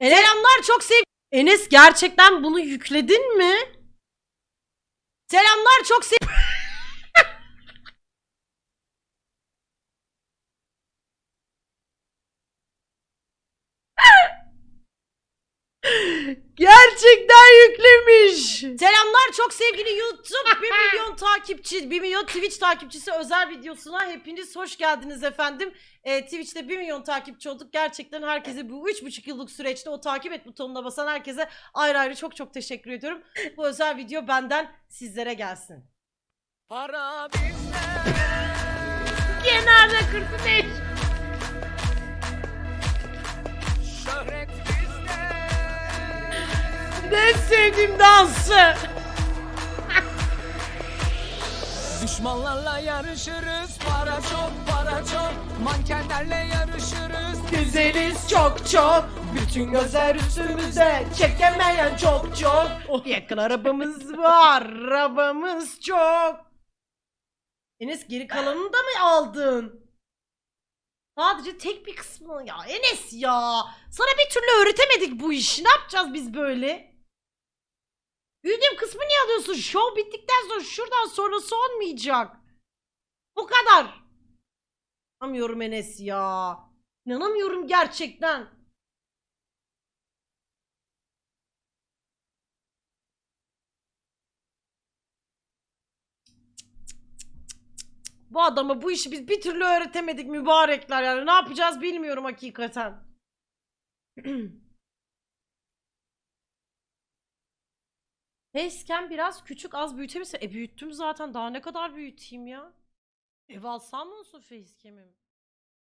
Selamlar çok sev... Enes gerçekten bunu yükledin mi? Selamlar çok sev... Gerçekten yüklemiş. Selamlar çok sevgili YouTube 1 milyon takipçi, 1 milyon Twitch takipçisi özel videosuna hepiniz hoş geldiniz efendim. Ee, Twitch'te 1 milyon takipçi olduk. Gerçekten herkese bu 3,5 yıllık süreçte o takip et butonuna basan herkese ayrı ayrı çok çok teşekkür ediyorum. Bu özel video benden sizlere gelsin. Para bizde. Genelde 45. Şöhret bizde. En sevdiğim dansı. Düşmanlarla yarışırız. Para çok, para çok. Mankenlerle yarışırız. Güzeliz çok çok Bütün gözler üstümüzde Çekemeyen çok çok Yakın arabamız var Arabamız çok Enes geri kalanını da mı aldın? Sadece tek bir kısmını ya Enes ya Sana bir türlü öğretemedik bu işi Ne yapacağız biz böyle? Büyüdüğüm kısmı niye alıyorsun? Show bittikten sonra şuradan sonrası olmayacak. Bu kadar. İnanamıyorum Enes ya. İnanamıyorum gerçekten. Bu adama bu işi biz bir türlü öğretemedik mübarekler yani ne yapacağız bilmiyorum hakikaten. Facecam biraz küçük az büyütebilirsin. E büyüttüm zaten daha ne kadar büyüteyim ya? Ev alsam mı olsun facecam'im?